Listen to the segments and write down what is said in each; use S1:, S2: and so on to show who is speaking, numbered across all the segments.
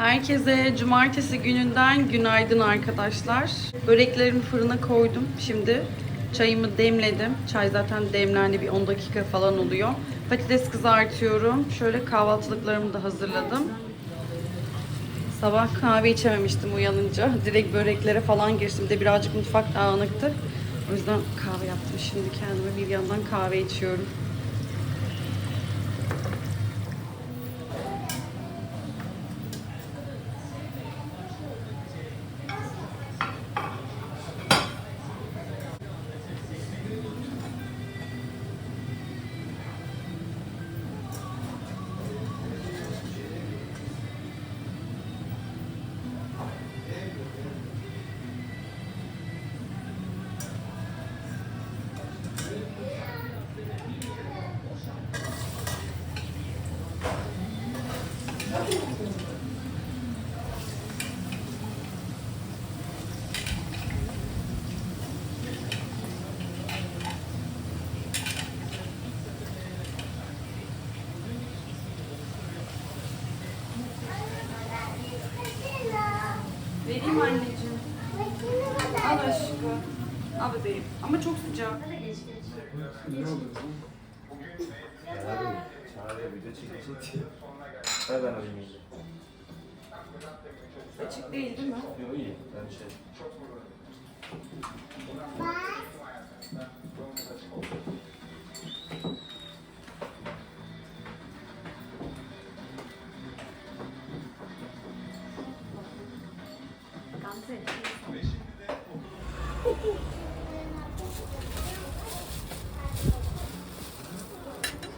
S1: Herkese cumartesi gününden günaydın arkadaşlar. Böreklerimi fırına koydum. Şimdi çayımı demledim. Çay zaten demlendi bir 10 dakika falan oluyor. Patates kızartıyorum. Şöyle kahvaltılıklarımı da hazırladım. Sabah kahve içememiştim uyanınca. Direkt böreklere falan. Bir de birazcık mutfak dağınıktı. O yüzden kahve yaptım. Şimdi kendime bir yandan kahve içiyorum. Vereyim anneciğim. Al aşkım. Al bebeğim. Ama çok sıcak.
S2: Video çekecek. Ver ben iyi.
S1: Açık değil değil mi?
S2: Yok iyi. Ben şey.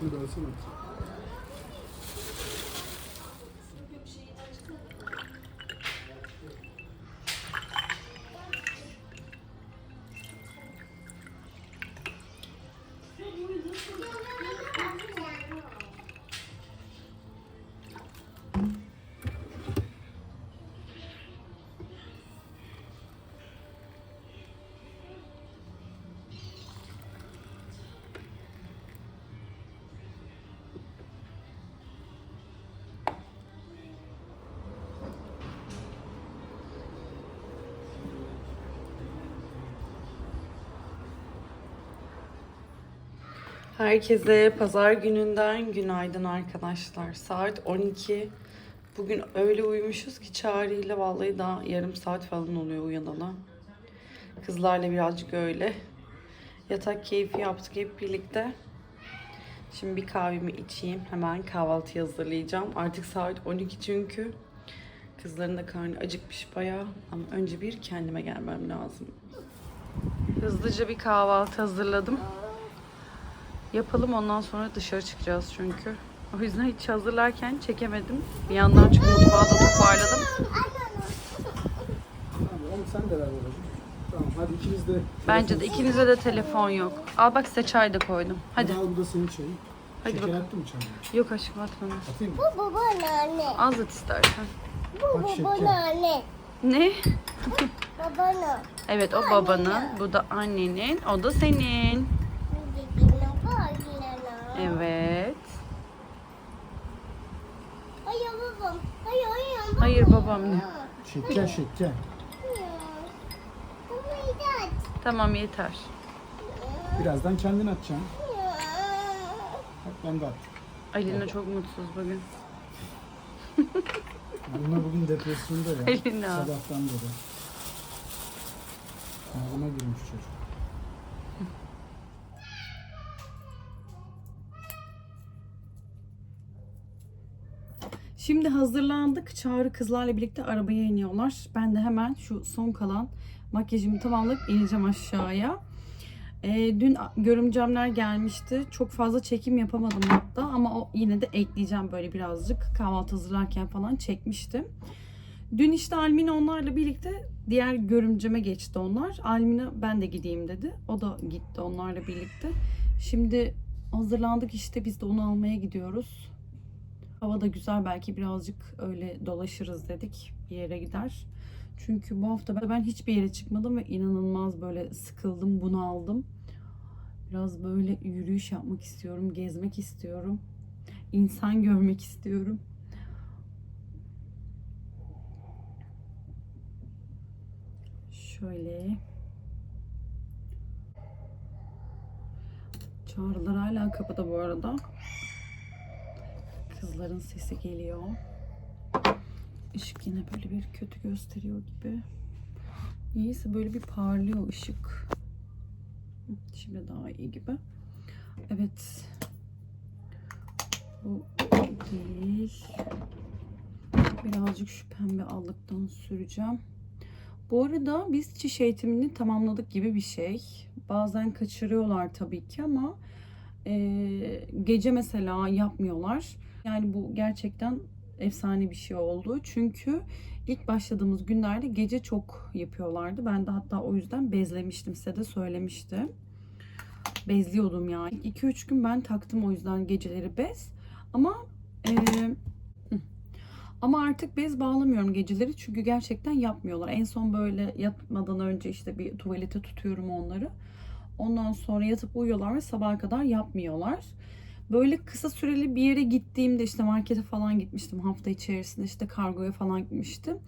S3: Şurada alsana.
S1: Herkese pazar gününden günaydın arkadaşlar. Saat 12. Bugün öyle uyumuşuz ki Çağrı ile vallahi daha yarım saat falan oluyor uyanalı. Kızlarla birazcık öyle. Yatak keyfi yaptık hep birlikte. Şimdi bir kahvemi içeyim. Hemen kahvaltı hazırlayacağım. Artık saat 12 çünkü. Kızların da karnı acıkmış bayağı. Ama önce bir kendime gelmem lazım. Hızlıca bir kahvaltı hazırladım. Yapalım ondan sonra dışarı çıkacağız çünkü. O yüzden hiç hazırlarken çekemedim. Bir yandan çünkü mutfağı da toparladım.
S3: Tamam oğlum sen de ver babacığım. Tamam hadi ikiniz de.
S1: Bence de ikinize de telefon yok. Al bak size çay da koydum. Hadi.
S3: Hadi al bu da senin çayın.
S1: Hadi
S3: Şeker
S1: bakalım.
S3: attın mı çayına?
S1: Yok aşkım atmadım.
S3: Atayım mı?
S4: Bu babaanne.
S1: Az at istersen.
S3: Bak
S4: Bu
S3: şeker.
S4: babaanne.
S1: Ne?
S4: Babaanne.
S1: Evet o babanın, bu da annenin, o da senin.
S4: Babam
S1: ne?
S3: Şeker şeker.
S1: Tamam yeter.
S3: Birazdan kendin atacaksın. Bak ben de attım.
S1: Alina çok mutsuz bugün.
S3: Bunlar bugün depresyonda ya.
S1: Elini al.
S3: Sabahtan beri. Ağzıma girmiş çocuk.
S1: Şimdi hazırlandık. Çağrı kızlarla birlikte arabaya iniyorlar. Ben de hemen şu son kalan makyajımı tamamlayıp ineceğim aşağıya. Ee, dün görümcemler gelmişti. Çok fazla çekim yapamadım hatta ama o yine de ekleyeceğim böyle birazcık. Kahvaltı hazırlarken falan çekmiştim. Dün işte Almina onlarla birlikte diğer görümceme geçti onlar. Almina ben de gideyim dedi. O da gitti onlarla birlikte. Şimdi hazırlandık işte biz de onu almaya gidiyoruz. Hava da güzel belki birazcık öyle dolaşırız dedik. Bir yere gider. Çünkü bu hafta ben hiçbir yere çıkmadım ve inanılmaz böyle sıkıldım, bunaldım. Biraz böyle yürüyüş yapmak istiyorum, gezmek istiyorum. İnsan görmek istiyorum. Şöyle. Çağrılar hala kapıda bu arada. Kızların sesi geliyor. Işık yine böyle bir kötü gösteriyor gibi. Niyeyse böyle bir parlıyor ışık. Şimdi daha iyi gibi. Evet. Bu değil. Birazcık şu pembe allıktan süreceğim. Bu arada biz çiş eğitimini tamamladık gibi bir şey. Bazen kaçırıyorlar tabii ki ama e, gece mesela yapmıyorlar. Yani bu gerçekten efsane bir şey oldu. Çünkü ilk başladığımız günlerde gece çok yapıyorlardı. Ben de hatta o yüzden bezlemiştim size de söylemiştim. Bezliyordum yani. 2-3 gün ben taktım o yüzden geceleri bez. Ama e, ama artık bez bağlamıyorum geceleri çünkü gerçekten yapmıyorlar. En son böyle yatmadan önce işte bir tuvalete tutuyorum onları. Ondan sonra yatıp uyuyorlar ve sabaha kadar yapmıyorlar. Böyle kısa süreli bir yere gittiğimde işte markete falan gitmiştim hafta içerisinde işte kargoya falan gitmiştim.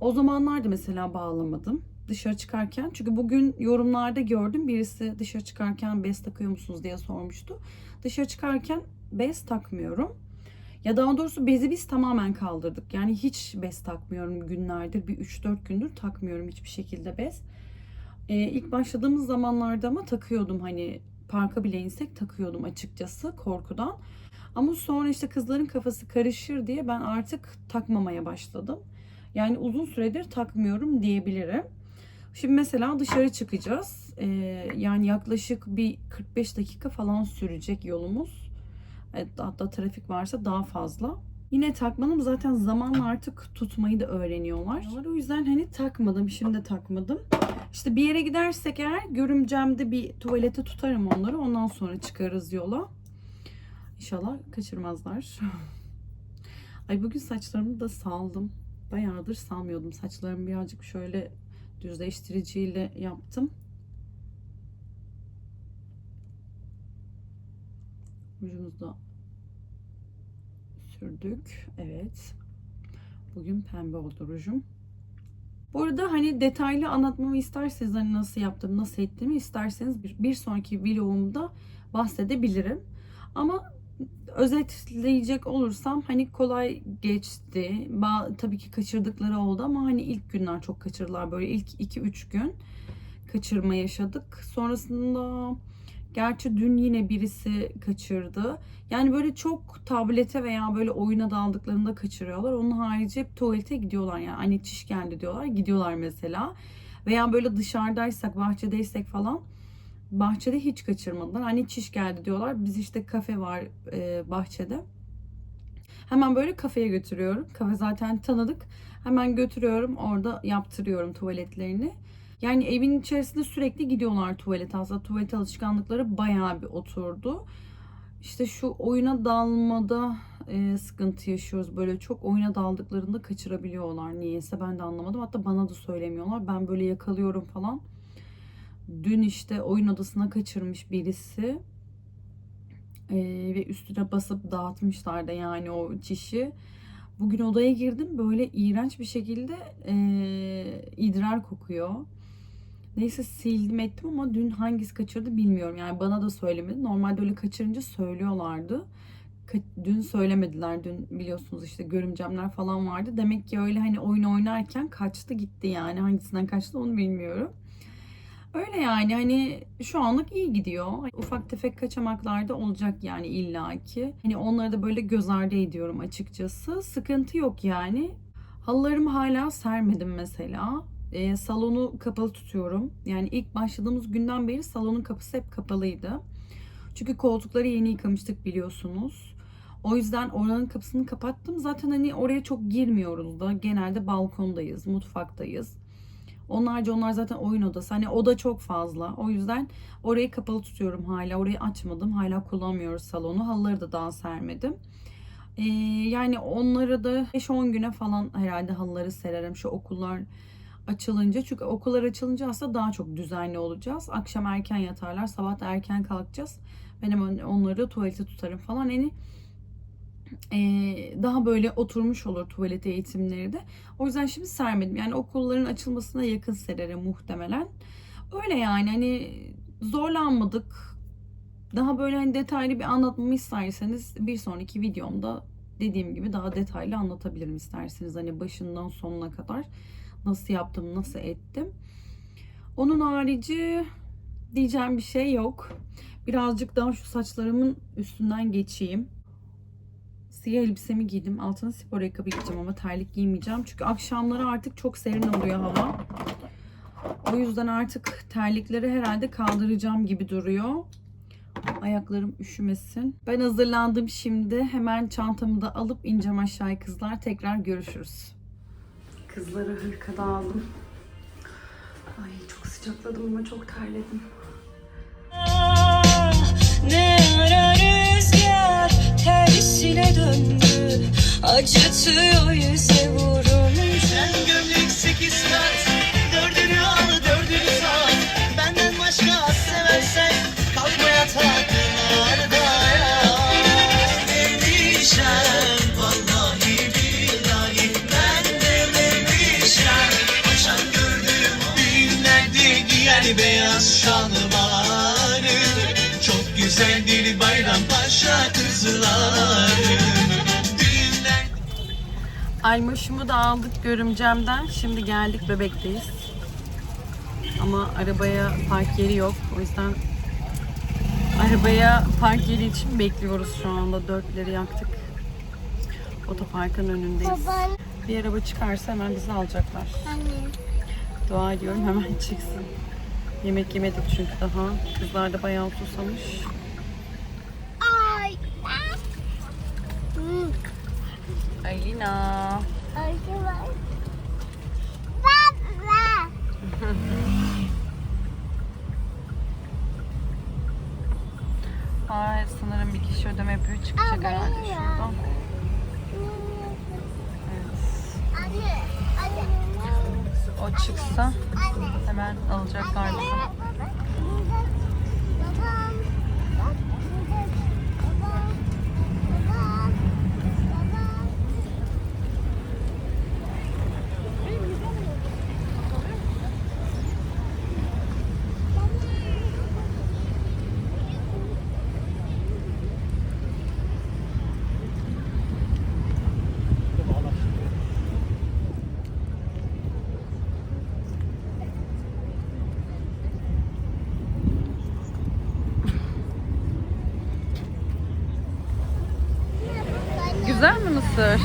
S1: O zamanlarda mesela bağlamadım dışarı çıkarken. Çünkü bugün yorumlarda gördüm birisi dışarı çıkarken bez takıyor musunuz diye sormuştu. Dışarı çıkarken bez takmıyorum. Ya daha doğrusu bezi biz tamamen kaldırdık. Yani hiç bez takmıyorum günlerdir. Bir 3-4 gündür takmıyorum hiçbir şekilde bez. Ee, ilk başladığımız zamanlarda ama takıyordum hani parka bile insek takıyordum açıkçası korkudan. Ama sonra işte kızların kafası karışır diye ben artık takmamaya başladım. Yani uzun süredir takmıyorum diyebilirim. Şimdi mesela dışarı çıkacağız. Ee, yani yaklaşık bir 45 dakika falan sürecek yolumuz. Hatta trafik varsa daha fazla. Yine takmadım zaten zamanla artık tutmayı da öğreniyorlar. O yüzden hani takmadım şimdi takmadım. İşte bir yere gidersek eğer görümcemde bir tuvalete tutarım onları. Ondan sonra çıkarız yola. İnşallah kaçırmazlar. Ay bugün saçlarımı da saldım. Bayağıdır salmıyordum. Saçlarımı birazcık şöyle düzleştiriciyle yaptım. Rujumuzu da sürdük. Evet. Bugün pembe oldu rujum. Bu arada hani detaylı anlatmamı isterseniz hani nasıl yaptım, nasıl ettiğimi isterseniz bir, bir sonraki vlogumda bahsedebilirim. Ama özetleyecek olursam hani kolay geçti. Ba tabii ki kaçırdıkları oldu ama hani ilk günler çok kaçırdılar. Böyle ilk 2-3 gün kaçırma yaşadık. Sonrasında gerçi dün yine birisi kaçırdı. Yani böyle çok tablete veya böyle oyuna daldıklarında kaçırıyorlar. Onun harici hep tuvalete gidiyorlar yani. Anne çiş geldi diyorlar. Gidiyorlar mesela. Veya böyle dışarıdaysak, bahçedeysek falan bahçede hiç kaçırmadılar. Anne çiş geldi diyorlar. Biz işte kafe var e, bahçede. Hemen böyle kafeye götürüyorum. Kafe zaten tanıdık. Hemen götürüyorum. Orada yaptırıyorum tuvaletlerini. Yani evin içerisinde sürekli gidiyorlar tuvalete. Aslında tuvalet alışkanlıkları bayağı bir oturdu. İşte şu oyuna dalmada e, sıkıntı yaşıyoruz. Böyle çok oyuna daldıklarında kaçırabiliyorlar. Niyeyse ben de anlamadım. Hatta bana da söylemiyorlar. Ben böyle yakalıyorum falan. Dün işte oyun odasına kaçırmış birisi. E, ve üstüne basıp dağıtmışlar da yani o çişi. Bugün odaya girdim böyle iğrenç bir şekilde e, idrar kokuyor. Neyse sildim ettim ama dün hangisi kaçırdı bilmiyorum. Yani bana da söylemedi. Normalde öyle kaçırınca söylüyorlardı. Ka- Dün söylemediler. Dün biliyorsunuz işte görümcemler falan vardı. Demek ki öyle hani oyun oynarken kaçtı gitti yani. Hangisinden kaçtı onu bilmiyorum. Öyle yani hani şu anlık iyi gidiyor. Ufak tefek kaçamaklar da olacak yani illaki. Hani onları da böyle göz ardı ediyorum açıkçası. Sıkıntı yok yani. Halılarımı hala sermedim mesela. Ee, salonu kapalı tutuyorum. Yani ilk başladığımız günden beri salonun kapısı hep kapalıydı. Çünkü koltukları yeni yıkamıştık biliyorsunuz. O yüzden oranın kapısını kapattım. Zaten hani oraya çok girmiyoruz da. Genelde balkondayız, mutfaktayız. Onlarca onlar zaten oyun odası. Hani oda çok fazla. O yüzden orayı kapalı tutuyorum hala. Orayı açmadım. Hala kullanmıyoruz salonu. Halıları da daha sermedim. Ee, yani onları da 5-10 güne falan herhalde halıları sererim. Şu okullar açılınca. Çünkü okullar açılınca aslında daha çok düzenli olacağız. Akşam erken yatarlar. Sabah da erken kalkacağız. Ben hemen onları tuvalete tutarım falan. Yani Ee, daha böyle oturmuş olur tuvalet eğitimleri de. O yüzden şimdi sermedim. Yani okulların açılmasına yakın sererim muhtemelen. Öyle yani hani zorlanmadık. Daha böyle hani detaylı bir anlatmamı isterseniz bir sonraki videomda dediğim gibi daha detaylı anlatabilirim isterseniz. Hani başından sonuna kadar nasıl yaptım, nasıl ettim. Onun harici diyeceğim bir şey yok. Birazcık daha şu saçlarımın üstünden geçeyim. Siyah elbisemi giydim. Altına spor ayakkabı giyeceğim ama terlik giymeyeceğim. Çünkü akşamları artık çok serin oluyor hava. O yüzden artık terlikleri herhalde kaldıracağım gibi duruyor. Ayaklarım üşümesin. Ben hazırlandım şimdi. Hemen çantamı da alıp ineceğim aşağıya kızlar. Tekrar görüşürüz. Kızları hırkada aldım. Ay çok sıcakladım ama çok terledim.
S5: Ne ara rüzgar tersine döndü Acıtıyor yüze vurunca
S6: Sen gömlek sekiz kat Düğünler
S1: Almışımı da aldık görümcemden. Şimdi geldik bebekteyiz. Ama arabaya park yeri yok. O yüzden arabaya park yeri için bekliyoruz şu anda. Dörtleri yaktık. Otoparkın önündeyiz.
S4: Baban.
S1: Bir araba çıkarsa hemen bizi alacaklar.
S4: Anne.
S1: Dua ediyorum hemen çıksın. Yemek yemedik çünkü daha. Kızlar da bayağı susamış.
S4: Ay. Hmm.
S1: Alina.
S4: Baba.
S1: Ay sanırım bir kişi ödeme yapıyor. Çıkacak herhalde şuradan. Evet. O çıksa hemen alacaklar bizi.
S4: Baba. Babam. Bak burada. Babam. Babam. Babam.
S1: Mısır?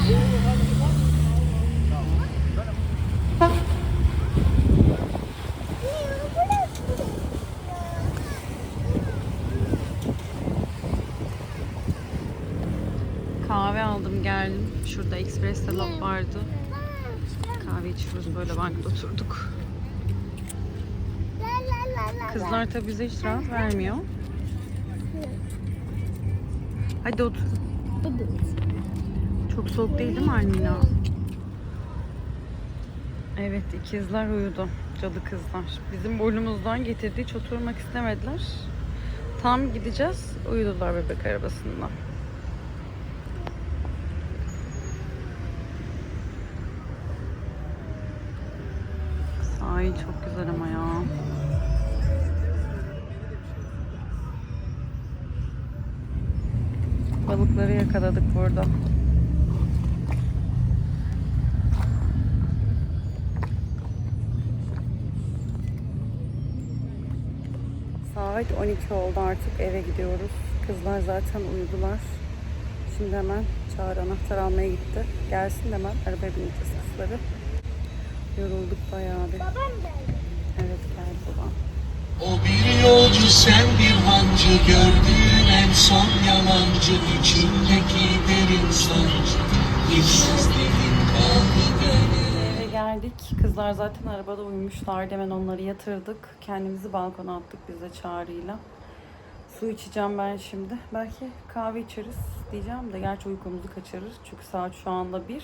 S1: Kahve aldım geldim. Şurada Express Lab vardı. Kahve içiyoruz böyle bankta oturduk.
S4: La la la la.
S1: Kızlar tabii bize hiç rahat vermiyor. Hadi otur. Çok soğuk değil değil mi Almina? Evet ikizler uyudu. Cadı kızlar. Bizim boynumuzdan getirdiği hiç oturmak istemediler. Tam gideceğiz. Uyudular bebek arabasında. Sahil çok güzel ama ya. Balıkları yakaladık burada. Saat 12 oldu artık eve gidiyoruz. Kızlar zaten uyudular. Şimdi hemen Çağrı anahtar almaya gitti. Gelsin de hemen arabaya bineceğiz kızları. Yorulduk bayağı bir.
S4: Babam da.
S1: Evet geldi babam.
S6: O bir yolcu sen bir hancı gördüğün en son yalancı içindeki derin sancı İşsizliğin kaldı
S1: Eve geldik. Kızlar zaten arabada uyumuşlardı. Hemen onları yatırdık. Kendimizi balkona attık biz de Çağrı'yla. Su içeceğim ben şimdi. Belki kahve içeriz diyeceğim de gerçi uykumuzu kaçırır. Çünkü saat şu anda bir.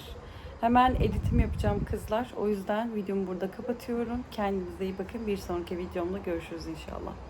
S1: Hemen editim yapacağım kızlar. O yüzden videomu burada kapatıyorum. Kendinize iyi bakın. Bir sonraki videomda görüşürüz inşallah.